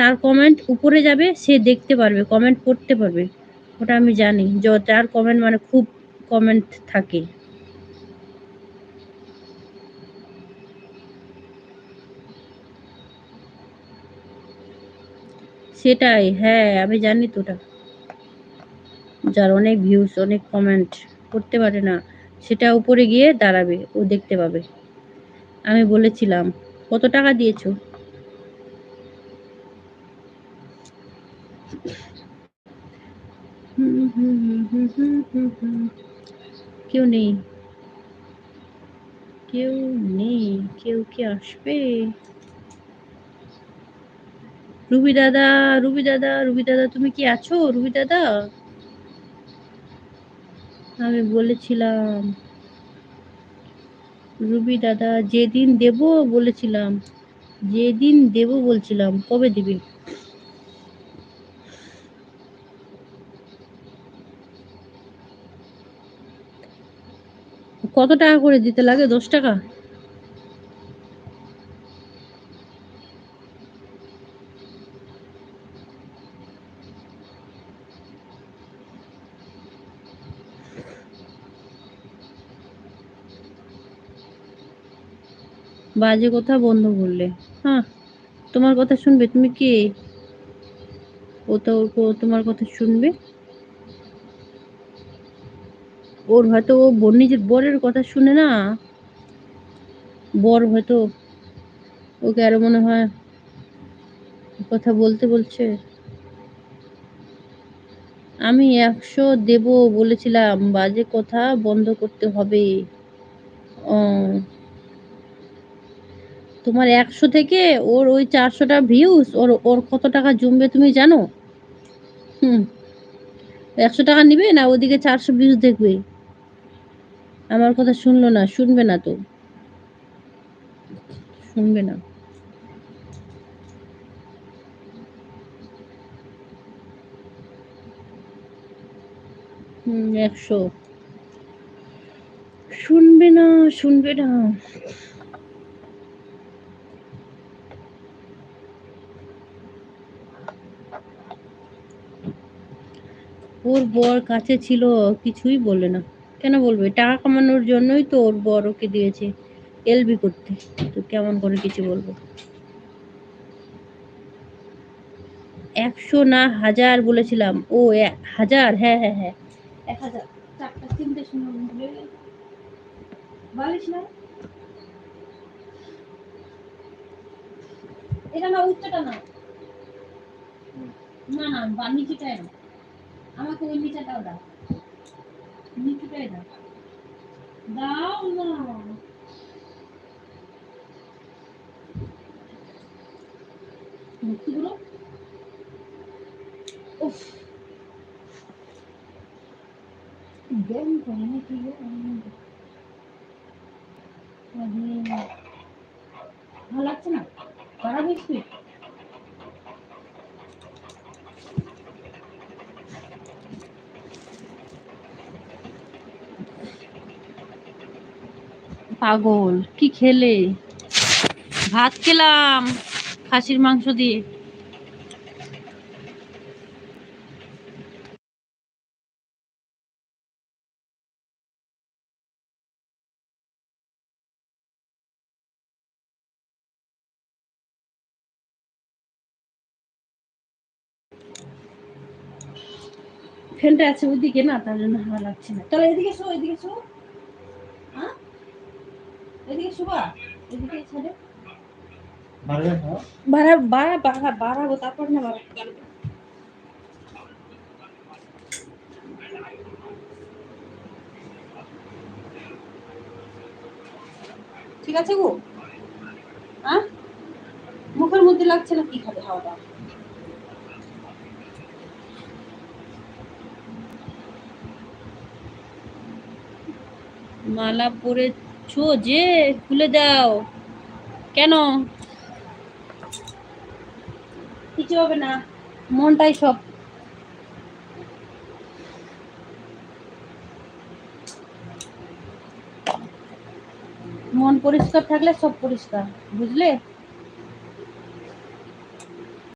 তার কমেন্ট উপরে যাবে, সে দেখতে পারবে কমেন্ট পড়তে পারবে। ওটা আমি জানি, যে, তার কমেন্ট মানে খুব কমেন্ট থাকে। সেটাই হ্যাঁ আমি জানি তো ওটা। যার অনেক ভিউস অনেক কমেন্ট করতে পারে না, সেটা উপরে গিয়ে দাঁড়াবে, ও দেখতে পাবে। আমি বলেছিলাম, কত টাকা দিয়েছ? কেউ নেই। কেউ নেই। কেউ কি আসবে? রুবি দাদা রুবি দাদা রুবি দাদা, তুমি কি আছো? রুবি দাদা? আমি বলেছিলাম। রুবি দাদা, যেদিন দেব বলেছিলাম। যেদিন দেব বলছিলাম। কবে দিবি? কত টাকা করে দিতে লাগে? দশ টাকা? বাজে কথা, বন্ধ করলে। হ্যাঁ তোমার কথা শুনবে। তুমি কে? ও তো তোমার কথা শুনবে। ওর হয়তো ও বোন নিজের বরের কথা শুনে না। বর হয়তো ওকে আরও মনে হয় কথা বলতে বলছে। আমি একশো দেব বলেছিলাম, বাজে কথা বন্ধ করতে হবে। তোমার একশো থেকে ওর ওই চারশোটা ভিউস ওর ওর কত টাকা জমবে তুমি জানো? হুম। একশো টাকা নিবে না ওদিকে চারশো ভিউজ দেখবে? আমার কথা শুনলো না, শুনবে না তো। শুনবে না। একশো। শুনবে না শুনবে না। ওর বর কাছে ছিল, কিছুই বললে না। কেন বলবে? টাকা কামানোর জন্যই তো ওর বর ওকে দিয়েছে এলবি করতে। তো কেমন করে কিছু বলব? একশো না হাজার বলেছিলাম। ও হাজার? হ্যাঁ হ্যাঁ হ্যাঁ। এটা না, উচ্চটা না। না না, বা আমাকে ওই নিচেটাও দাও। নিচেটাই দাও দাও না মুক্তিগুলো উফ গরম করে নাকি ভালো লাগছে না খারাপ বিস্কুট পাগল, কি খেলে? ভাত খেলাম, খাসির মাংস দিয়ে। ফ্যানটা আছে ওইদিকে না, তার জন্য ভালো লাগছে না। তাহলে এদিকে শো এদিকে শো। এদিকে শোবা এদিকে ছেড়ে বাড়া বাড়া বাড়া বাড়াবো তারপর না বাড়া। ঠিক আছে গো? হ্যাঁ মুখের মধ্যে লাগছে না কি খাবে খাওয়া দাওয়া? মালা পরেছো যে খুলে দাও। কেন? কিছু হবে না। মনটাই সব। মন পরিষ্কার থাকলে সব পরিষ্কার বুঝলে?